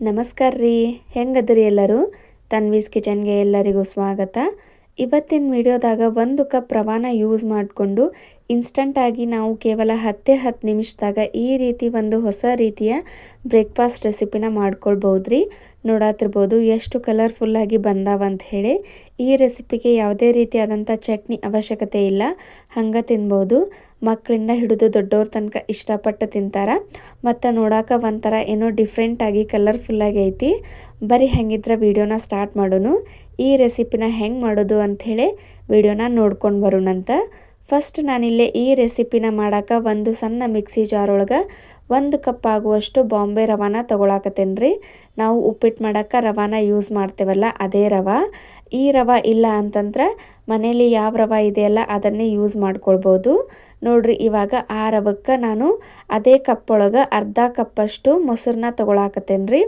ನಮಸ್ಕಾರ ರೀ. ಹೆಂಗದ್ರಿ ಎಲ್ಲರೂ? ತನ್ವೀಸ್ ಕಿಚನ್ಗೆ ಎಲ್ಲರಿಗೂ ಸ್ವಾಗತ. ಇವತ್ತಿನ ವಿಡಿಯೋದಾಗ ಒಂದು ಕಪ್ ರವಾನ ಯೂಸ್ ಮಾಡಿಕೊಂಡು ಇನ್ಸ್ಟಂಟಾಗಿ ನಾವು ಕೇವಲ ಹತ್ತೇ ಹತ್ತು ನಿಮಿಷದಾಗ ಈ ರೀತಿ ಒಂದು ಹೊಸ ರೀತಿಯ ಬ್ರೇಕ್ಫಾಸ್ಟ್ ರೆಸಿಪಿನ ಮಾಡ್ಕೊಳ್ಬೋದು ರೀ ನೋಡಾತಿರ್ಬೋದು. ಎಷ್ಟು ಕಲರ್ಫುಲ್ಲಾಗಿ ಬಂದಾವಂತ ಹೇಳಿ ಈ ರೆಸಿಪಿಗೆ ಯಾವುದೇ ರೀತಿಯಾದಂಥ ಚಟ್ನಿ ಅವಶ್ಯಕತೆ ಇಲ್ಲ. ಹಂಗೆ ತಿನ್ಬೋದು. ಮಕ್ಕಳಿಂದ ಹಿಡಿದು ದೊಡ್ಡವ್ರ ತನಕ ಇಷ್ಟಪಟ್ಟು ತಿಂತಾರೆ. ಮತ್ತು ನೋಡಾಕ ಒಂಥರ ಏನೋ ಡಿಫ್ರೆಂಟಾಗಿ ಕಲರ್ಫುಲ್ಲಾಗಿ ಐತಿ. ಬರೀ ಹೆಂಗಿದ್ರೆ ವಿಡಿಯೋನ ಸ್ಟಾರ್ಟ್ ಮಾಡೋನು. ಈ ರೆಸಿಪಿನ ಹೆಂಗೆ ಮಾಡೋದು ಅಂಥೇಳಿ ವಿಡಿಯೋನ ನೋಡ್ಕೊಂಡು ಬರೋಣಂತ. ಫಸ್ಟ್ ನಾನಿಲ್ಲಿ ಈ ರೆಸಿಪಿನ ಮಾಡಕ್ಕೆ ಒಂದು ಸಣ್ಣ ಮಿಕ್ಸಿ ಜಾರ್ ಒಳಗೆ ಒಂದು ಕಪ್ ಆಗುವಷ್ಟು ಬಾಂಬೆ ರವಾನ ತೊಗೊಳಕತ್ತೇನೆ ರೀ ನಾವು ಉಪ್ಪಿಟ್ಟು ಮಾಡೋಕ್ಕೆ ರವಾನ ಯೂಸ್ ಮಾಡ್ತೇವಲ್ಲ, ಅದೇ ರವ. ಈ ರವ ಇಲ್ಲ ಅಂತಂದ್ರೆ ಮನೇಲಿ ಯಾವ ರವ ಇದೆಯಲ್ಲ ಅದನ್ನೇ ಯೂಸ್ ಮಾಡ್ಕೊಳ್ಬೋದು. ನೋಡ್ರಿ, ಇವಾಗ ಆ ರವಕ್ಕೆ ನಾನು ಅದೇ ಕಪ್ ಒಳಗೆ ಅರ್ಧ ಕಪ್ಪಷ್ಟು ಮೊಸರನ್ನ ತೊಗೊಳಕತ್ತೇನೆ ರೀ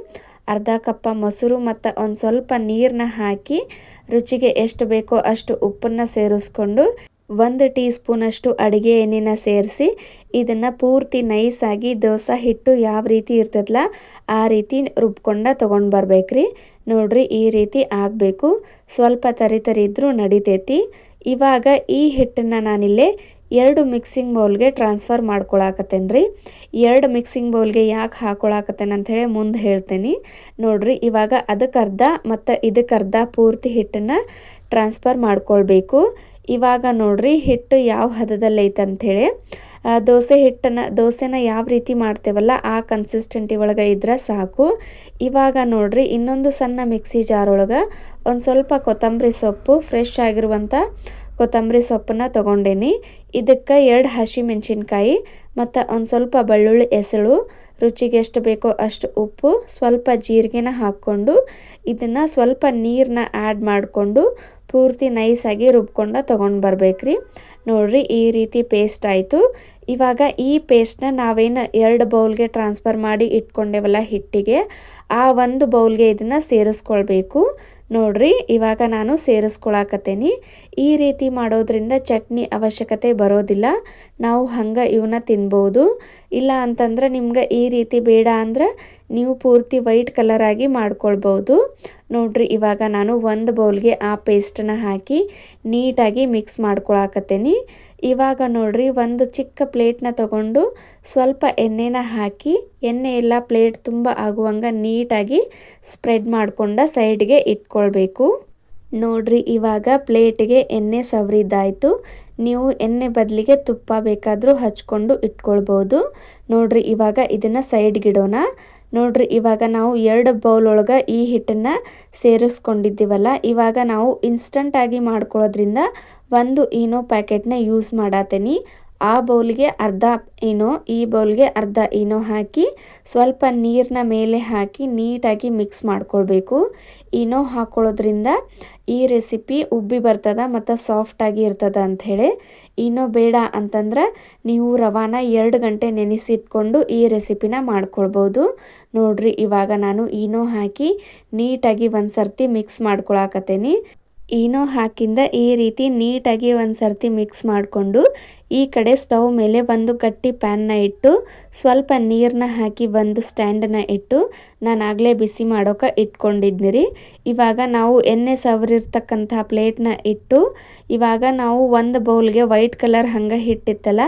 ಅರ್ಧ ಕಪ್ಪ ಮೊಸರು ಮತ್ತು ಒಂದು ಸ್ವಲ್ಪ ನೀರನ್ನ ಹಾಕಿ ರುಚಿಗೆ ಎಷ್ಟು ಬೇಕೋ ಅಷ್ಟು ಉಪ್ಪನ್ನು ಸೇರಿಸ್ಕೊಂಡು ಒಂದು ಟೀ ಸ್ಪೂನಷ್ಟು ಅಡುಗೆ ಎಣ್ಣೆನ ಸೇರಿಸಿ ಇದನ್ನು ಪೂರ್ತಿ ನೈಸಾಗಿ ದೋಸೆ ಹಿಟ್ಟು ಯಾವ ರೀತಿ ಇರ್ತದಲ್ಲ ಆ ರೀತಿ ರುಬ್ಕೊಂಡ ತೊಗೊಂಡು ಬರ್ಬೇಕ್ರಿ. ನೋಡ್ರಿ ಈ ರೀತಿ ಆಗಬೇಕು. ಸ್ವಲ್ಪ ತರಿ ತರಿ ಇದ್ರೂ ನಡಿತೈತಿ. ಇವಾಗ ಈ ಹಿಟ್ಟನ್ನು ನಾನಿಲ್ಲೇ ಎರಡು ಮಿಕ್ಸಿಂಗ್ ಬೌಲ್ಗೆ ಟ್ರಾನ್ಸ್ಫರ್ ಮಾಡ್ಕೊಳಕತ್ತೇನೆ ರೀ ಎರಡು ಮಿಕ್ಸಿಂಗ್ ಬೌಲ್ಗೆ ಯಾಕೆ ಹಾಕೊಳಕತ್ತೇನೆ ಅಂಥೇಳಿ ಮುಂದೆ ಹೇಳ್ತೀನಿ. ನೋಡ್ರಿ ಇವಾಗ ಅದಕ್ಕೆ ಅರ್ಧ ಮತ್ತು ಇದಕ್ಕೆ ಅರ್ಧ ಪೂರ್ತಿ ಹಿಟ್ಟನ್ನು ಟ್ರಾನ್ಸ್ಫರ್ ಮಾಡ್ಕೊಳ್ಬೇಕು. ಇವಾಗ ನೋಡ್ರಿ ಹಿಟ್ಟು ಯಾವ ಹದದಲ್ಲಿ ಐತೆ ಅಂಥೇಳಿ. ದೋಸೆ ಹಿಟ್ಟನ್ನು, ದೋಸೆನ ಯಾವ ರೀತಿ ಮಾಡ್ತೇವಲ್ಲ ಆ ಕನ್ಸಿಸ್ಟೆಂಟಿ ಒಳಗೆ ಇದ್ರೆ ಸಾಕು. ಇವಾಗ ನೋಡ್ರಿ ಇನ್ನೊಂದು ಸಣ್ಣ ಮಿಕ್ಸಿ ಜಾರ್ ಒಳಗೆ ಒಂದು ಸ್ವಲ್ಪ ಕೊತ್ತಂಬರಿ ಸೊಪ್ಪು ಫ್ರೆಶ್ ಆಗಿರುವಂಥ ಕೊತ್ತಂಬರಿ ಸೊಪ್ಪನ್ನ ತೊಗೊಂಡೇನಿ. ಇದಕ್ಕೆ ಎರಡು ಹಸಿ ಮೆಣಸಿನ್ಕಾಯಿ, ಮತ್ತು ಒಂದು ಸ್ವಲ್ಪ ಬೆಳ್ಳುಳ್ಳಿ ಎಸಳು ರುಚಿಗೆ ಎಷ್ಟು ಬೇಕೋ ಅಷ್ಟು ಉಪ್ಪು, ಸ್ವಲ್ಪ ಜೀರಿಗೆನ ಹಾಕ್ಕೊಂಡು ಇದನ್ನು ಸ್ವಲ್ಪ ನೀರನ್ನ ಆ್ಯಡ್ ಮಾಡಿಕೊಂಡು ಪೂರ್ತಿ ನೈಸಾಗಿ ರುಬ್ಕೊಂಡು ತೊಗೊಂಡು ಬರ್ಬೇಕ್ರಿ. ನೋಡ್ರಿ ಈ ರೀತಿ ಪೇಸ್ಟ್ ಆಯಿತು. ಇವಾಗ ಈ ಪೇಸ್ಟ್ನ ನಾವೇನು ಎರಡು ಬೌಲ್ಗೆ ಟ್ರಾನ್ಸ್ಫರ್ ಮಾಡಿ ಇಟ್ಕೊಂಡೇವಲ್ಲ ಹಿಟ್ಟಿಗೆ, ಆ ಒಂದು ಬೌಲ್ಗೆ ಇದನ್ನು ಸೇರಿಸ್ಕೊಳ್ಬೇಕು. ನೋಡ್ರಿ, ಇವಾಗ ನಾನು ಸೇರಿಸ್ಕೊಳಕತ್ತೇನಿ. ಈ ರೀತಿ ಮಾಡೋದ್ರಿಂದ ಚಟ್ನಿ ಅವಶ್ಯಕತೆ ಬರೋದಿಲ್ಲ. ನಾವು ಹಂಗೆ ಇವನ್ನ ತಿನ್ಬೋದು. ಇಲ್ಲ ಅಂತಂದ್ರೆ ನಿಮ್ಗೆ ಈ ರೀತಿ ಬೇಡ ಅಂದ್ರೆ ನೀವು ಪೂರ್ತಿ ವೈಟ್ ಕಲರಾಗಿ ಮಾಡ್ಕೊಳ್ಬೋದು. ನೋಡ್ರಿ, ಇವಾಗ ನಾನು ಒಂದು ಬೌಲ್ಗೆ ಆ ಪೇಸ್ಟನ್ನು ಹಾಕಿ ನೀಟಾಗಿ ಮಿಕ್ಸ್ ಮಾಡ್ಕೊಳಕತ್ತೀನಿ. ಇವಾಗ ನೋಡ್ರಿ, ಒಂದು ಚಿಕ್ಕ ಪ್ಲೇಟ್ನ ತಗೊಂಡು ಸ್ವಲ್ಪ ಎಣ್ಣೆನ ಹಾಕಿ, ಎಣ್ಣೆ ಎಲ್ಲ ಪ್ಲೇಟ್ ತುಂಬ ಆಗುವಂಗೆ ನೀಟಾಗಿ ಸ್ಪ್ರೆಡ್ ಮಾಡಿಕೊಂಡ ಸೈಡ್ಗೆ ಇಟ್ಕೊಳ್ಬೇಕು. ನೋಡ್ರಿ, ಇವಾಗ ಪ್ಲೇಟಿಗೆ ಎಣ್ಣೆ ಸವರಿದ್ದಾಯಿತು. ನೀವು ಎಣ್ಣೆ ಬದಲಿಗೆ ತುಪ್ಪ ಬೇಕಾದರೂ ಹಚ್ಕೊಂಡು ಇಟ್ಕೊಳ್ಬೋದು. ನೋಡ್ರಿ, ಇವಾಗ ಇದನ್ನು ಸೈಡ್ಗಿಡೋಣ ನೋಡ್ರಿ, ಇವಾಗ ನಾವು ಎರಡು ಬೌಲ್ ಒಳಗೆ ಈ ಹಿಟ್ಟನ್ನು ಸೇರಿಸ್ಕೊಂಡಿದ್ದೀವಲ್ಲ, ಇವಾಗ ನಾವು ಇನ್ಸ್ಟಂಟಾಗಿ ಮಾಡ್ಕೊಳ್ಳೋದ್ರಿಂದ ಒಂದು ಈನೋ ಪ್ಯಾಕೆಟ್ನ ಯೂಸ್ ಮಾಡತ್ತೀನಿ ಆ ಬೌಲ್ಗೆ ಅರ್ಧ ಏನೋ, ಈ ಬೌಲ್ಗೆ ಅರ್ಧ ಏನೋ ಹಾಕಿ ಸ್ವಲ್ಪ ನೀರನ್ನ ಮೇಲೆ ಹಾಕಿ ನೀಟಾಗಿ ಮಿಕ್ಸ್ ಮಾಡ್ಕೊಳ್ಬೇಕು. ಏನೋ ಹಾಕ್ಕೊಳ್ಳೋದ್ರಿಂದ ಈ ರೆಸಿಪಿ ಉಬ್ಬಿ ಬರ್ತದ ಮತ್ತು ಸಾಫ್ಟಾಗಿ ಇರ್ತದ ಅಂಥೇಳಿ. ಇನ್ನೂ ಬೇಡ ಅಂತಂದ್ರೆ ನೀವು ರವಾನ ಎರಡು ಗಂಟೆ ನೆನೆಸಿಟ್ಕೊಂಡು ಈ ರೆಸಿಪಿನ ಮಾಡ್ಕೊಳ್ಬೋದು. ನೋಡ್ರಿ, ಇವಾಗ ನಾನು ಈನೋ ಹಾಕಿ ನೀಟಾಗಿ ಒಂದು ಸರ್ತಿ ಮಿಕ್ಸ್ ಮಾಡ್ಕೊಳಕತ್ತೇನಿ. ಈನೋ ಹಾಕಿಂದ ಈ ರೀತಿ ನೀಟಾಗಿ ಒಂದು ಸರ್ತಿ ಮಿಕ್ಸ್ ಮಾಡಿಕೊಂಡು ಈ ಕಡೆ ಸ್ಟವ್ ಮೇಲೆ ಒಂದು ಗಟ್ಟಿ ಪ್ಯಾನ್ನ ಇಟ್ಟು ಸ್ವಲ್ಪ ನೀರನ್ನ ಹಾಕಿ ಒಂದು ಸ್ಟ್ಯಾಂಡನ್ನ ಇಟ್ಟು ನಾನು ಆಗಲೇ ಬಿಸಿ ಮಾಡೋಕೆ ಇಟ್ಕೊಂಡಿದ್ನಿ ರೀ ಇವಾಗ ನಾವು ಎಣ್ಣೆ ಸವರಿರ್ತಕ್ಕಂಥ ಪ್ಲೇಟ್ನ ಇಟ್ಟು ಇವಾಗ ನಾವು ಒಂದು ಬೌಲ್ಗೆ ವೈಟ್ ಕಲರ್ ಹಂಗೆ ಹಿಟ್ಟಿತ್ತಲ್ಲ,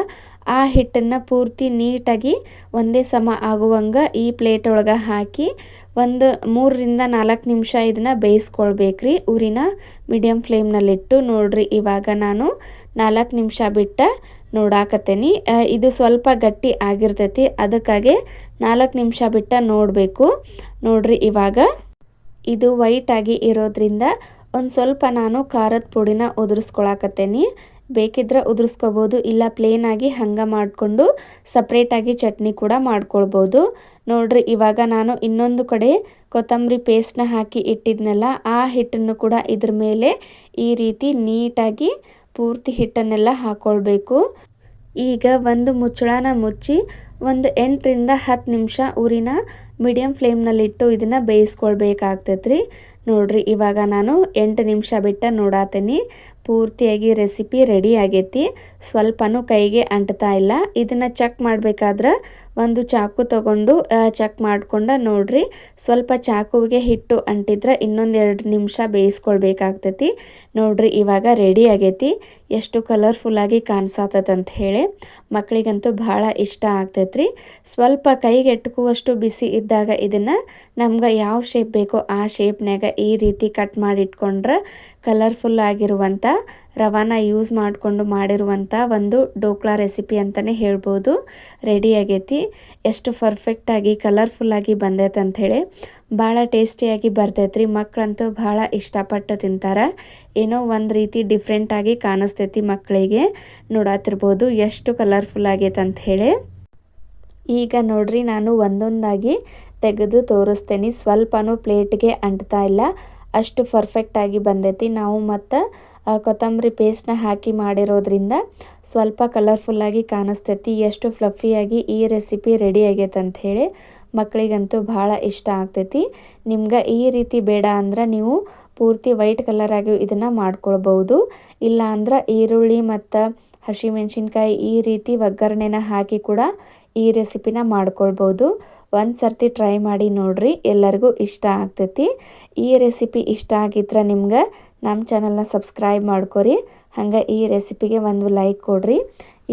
ಆ ಹಿಟ್ಟನ್ನು ಪೂರ್ತಿ ನೀಟಾಗಿ ಒಂದೇ ಸಮ ಆಗುವಂಗೆ ಈ ಪ್ಲೇಟ್ ಒಳಗೆ ಹಾಕಿ ಒಂದು ಮೂರರಿಂದ ನಾಲ್ಕು ನಿಮಿಷ ಇದನ್ನು ಬೇಯಿಸ್ಕೊಳ್ಬೇಕ್ರಿ ಉರಿನ ಮೀಡಿಯಮ್ ಫ್ಲೇಮ್ನಲ್ಲಿಟ್ಟು. ನೋಡ್ರಿ ಇವಾಗ ನಾನು ನಾಲ್ಕು ನಿಮಿಷ ಬಿಟ್ಟು ನೋಡಾಕತ್ತೇನಿ. ಇದು ಸ್ವಲ್ಪ ಗಟ್ಟಿ ಆಗಿರ್ತೈತಿ. ಅದಕ್ಕಾಗಿ ನಾಲ್ಕು ನಿಮಿಷ ಬಿಟ್ಟ ನೋಡಬೇಕು. ನೋಡ್ರಿ ಇವಾಗ. ಇದು ವೈಟಾಗಿ ಇರೋದ್ರಿಂದ ಒಂದು ಸ್ವಲ್ಪ ನಾನು ಖಾರದ ಪುಡಿನ ಉದುರಿಸ್ಕೊಳಕತ್ತೇನಿ. ಬೇಕಿದ್ರೆ ಉದುರಿಸ್ಕೋಬೋದು, ಇಲ್ಲ ಪ್ಲೇನಾಗಿ ಹಂಗೆ ಮಾಡಿಕೊಂಡು ಸಪ್ರೇಟಾಗಿ ಚಟ್ನಿ ಕೂಡ ಮಾಡ್ಕೊಳ್ಬೋದು. ನೋಡ್ರಿ, ಇವಾಗ ನಾನು ಇನ್ನೊಂದು ಕಡೆ ಕೊತ್ತಂಬರಿ ಪೇಸ್ಟ್ನ ಹಾಕಿ ಇಟ್ಟಿದ್ನಲ್ಲ, ಆ ಹಿಟ್ಟನ್ನು ಕೂಡ ಇದ್ರ ಮೇಲೆ ಈ ರೀತಿ ನೀಟಾಗಿ ಪೂರ್ತಿ ಹಿಟ್ಟನ್ನೆಲ್ಲ ಹಾಕ್ಕೊಳ್ಬೇಕು ಈಗ ಒಂದು ಮುಚ್ಚಳನ ಮುಚ್ಚಿ ಒಂದು ಎಂಟರಿಂದ ಹತ್ತು ನಿಮಿಷ ಉರಿನ ಮೀಡಿಯಮ್ ಫ್ಲೇಮ್ನಲ್ಲಿಟ್ಟು ಇದನ್ನು ಬೇಯಿಸ್ಕೊಳ್ಬೇಕಾಗ್ತೈತ್ರಿ. ನೋಡ್ರಿ, ಇವಾಗ ನಾನು ಎಂಟು ನಿಮಿಷ ಬಿಟ್ಟು ನೋಡಾತೀನಿ. ಪೂರ್ತಿಯಾಗಿ ರೆಸಿಪಿ ರೆಡಿ ಆಗೈತಿ. ಸ್ವಲ್ಪನೂ ಕೈಗೆ ಅಂಟ್ತಾ ಇಲ್ಲ. ಇದನ್ನು ಚೆಕ್ ಮಾಡಬೇಕಾದ್ರೆ ಒಂದು ಚಾಕು ತಗೊಂಡು ಚೆಕ್ ಮಾಡಿಕೊಂಡ ನೋಡ್ರಿ. ಸ್ವಲ್ಪ ಚಾಕುವಿಗೆ ಹಿಟ್ಟು ಅಂಟಿದ್ರೆ ಇನ್ನೊಂದು ಎರಡು ನಿಮಿಷ ಬೇಯಿಸ್ಕೊಳ್ಬೇಕಾಗ್ತೈತಿ. ನೋಡ್ರಿ, ಇವಾಗ ರೆಡಿ ಆಗೈತಿ. ಎಷ್ಟು ಕಲರ್ಫುಲ್ಲಾಗಿ ಕಾಣಿಸತ್ತದಂತ ಹೇಳಿ. ಮಕ್ಕಳಿಗಂತೂ ಭಾಳ ಇಷ್ಟ ಆಗ್ತೈತ್ರಿ. ಸ್ವಲ್ಪ ಕೈಗೆ ಎಟ್ಕುವಷ್ಟು ಬಿಸಿ ಇದ್ದಾಗ ಇದನ್ನು ನಮ್ಗೆ ಯಾವ ಶೇಪ್ ಬೇಕೋ ಆ ಶೇಪ್ನಾಗ ಈ ರೀತಿ ಕಟ್ ಮಾಡಿ ಇಟ್ಕೊಂಡ್ರೆ ಕಲರ್ಫುಲ್ ಆಗಿರುವಂಥ ರವಾನ ಯೂಸ್ ಮಾಡಿಕೊಂಡು ಮಾಡಿರುವಂಥ ಒಂದು ಡೋಕ್ಲಾ ರೆಸಿಪಿ ಅಂತಲೇ ಹೇಳ್ಬೋದು. ರೆಡಿ ಆಗೈತಿ. ಎಷ್ಟು ಪರ್ಫೆಕ್ಟಾಗಿ ಕಲರ್ಫುಲ್ಲಾಗಿ ಬಂದೈತೆ ಅಂಥೇಳಿ ಭಾಳ ಟೇಸ್ಟಿಯಾಗಿ ಬರ್ತೈತ್ರಿ. ಮಕ್ಕಳಂತೂ ಭಾಳ ಇಷ್ಟಪಟ್ಟು ತಿಂತಾರೆ. ಏನೋ ಒಂದು ರೀತಿ ಡಿಫ್ರೆಂಟಾಗಿ ಕಾಣಿಸ್ತೈತಿ ಮಕ್ಕಳಿಗೆ ನೋಡತ್ತಿರ್ಬೋದು ಎಷ್ಟು ಕಲರ್ಫುಲ್ ಆಗೈತೆ ಅಂತ ಹೇಳಿ. ಈಗ ನೋಡ್ರಿ, ನಾನು ಒಂದೊಂದಾಗಿ ತೆಗೆದು ತೋರಿಸ್ತೇನೆ. ಸ್ವಲ್ಪನೂ ಪ್ಲೇಟ್ಗೆ ಅಂಟ್ತಾ ಇಲ್ಲ. ಅಷ್ಟು ಪರ್ಫೆಕ್ಟಾಗಿ ಬಂದೈತಿ. ನಾವು ಮತ್ತು ಕೊತ್ತಂಬರಿ ಪೇಸ್ಟ್ನ ಹಾಕಿ ಮಾಡಿರೋದ್ರಿಂದ ಸ್ವಲ್ಪ ಕಲರ್ಫುಲ್ಲಾಗಿ ಕಾಣಿಸ್ತೈತಿ. ಎಷ್ಟು ಫ್ಲಫಿಯಾಗಿ ಈ ರೆಸಿಪಿ ರೆಡಿ ಆಗೈತೆ ಹೇಳಿ ಮಕ್ಕಳಿಗಂತೂ ಭಾಳ ಇಷ್ಟ ಆಗ್ತೈತಿ. ನಿಮ್ಗೆ ಈ ರೀತಿ ಬೇಡ ಅಂದ್ರೆ ನೀವು ಪೂರ್ತಿ ವೈಟ್ ಕಲರಾಗಿ ಇದನ್ನು ಮಾಡ್ಕೊಳ್ಬೋದು ಇಲ್ಲ ಅಂದ್ರೆ ಈರುಳ್ಳಿ ಮತ್ತು ಹಸಿಮೆಣ್ಸಿನ್ಕಾಯಿ ಈ ರೀತಿ ಒಗ್ಗರಣೆನ ಹಾಕಿ ಕೂಡ ಈ ರೆಸಿಪಿನ ಮಾಡ್ಕೊಳ್ಬೋದು ಒಂದು ಸರ್ತಿ ಟ್ರೈ ಮಾಡಿ ನೋಡಿರಿ, ಎಲ್ಲರಿಗೂ ಇಷ್ಟ ಆಗ್ತೈತಿ. ಈ ರೆಸಿಪಿ ಇಷ್ಟ ಆಗಿದ್ರೆ ನಿಮ್ಗೆ ನಮ್ಮ ಚಾನಲ್ನ ಸಬ್ಸ್ಕ್ರೈಬ್ ಮಾಡ್ಕೊರಿ, ಹಂಗೆ ಈ ರೆಸಿಪಿಗೆ ಒಂದು ಲೈಕ್ ಕೊಡ್ರಿ.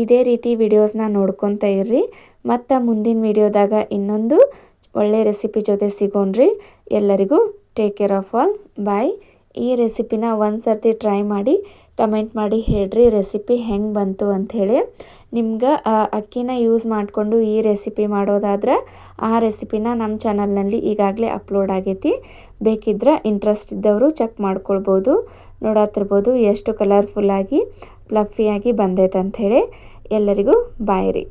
ಇದೇ ರೀತಿ ವಿಡಿಯೋಸ್ನ ನೋಡ್ಕೊತ ಇರ್ರಿ. ಮತ್ತು ಮುಂದಿನ ವಿಡಿಯೋದಾಗ ಇನ್ನೊಂದು ಒಳ್ಳೆ ರೆಸಿಪಿ ಜೊತೆ ಸಿಗೋಣ್ರಿ. ಎಲ್ಲರಿಗೂ take care of all bye ಈ ರೆಸಿಪಿನ ಒಂದು ಸರ್ತಿ ಟ್ರೈ ಮಾಡಿ ಕಮೆಂಟ್ ಮಾಡಿ ಹೇಳ್ರಿ ರೆಸಿಪಿ ಹೆಂಗೆ ಬಂತು ಅಂಥೇಳಿ. ನಿಮ್ಗೆ ಅಕ್ಕಿನ ಯೂಸ್ ಮಾಡಿಕೊಂಡು ಈ ರೆಸಿಪಿ ಮಾಡೋದಾದ್ರೆ ಆ ರೆಸಿಪಿನ ನಮ್ಮ ಚಾನಲ್ನಲ್ಲಿ ಈಗಾಗಲೇ ಅಪ್ಲೋಡ್ ಆಗೈತಿ. ಬೇಕಿದ್ರೆ ಇಂಟ್ರೆಸ್ಟ್ ಇದ್ದವರು ಚೆಕ್ ಮಾಡ್ಕೊಳ್ಬೋದು ನೋಡತ್ತಿರ್ಬೋದು ಎಷ್ಟು ಕಲರ್ಫುಲ್ಲಾಗಿ ಪ್ಲಫಿಯಾಗಿ ಬಂದೈತೆ ಅಂಥೇಳಿ ಎಲ್ಲರಿಗೂ ಬಾಯ್ ರೀ.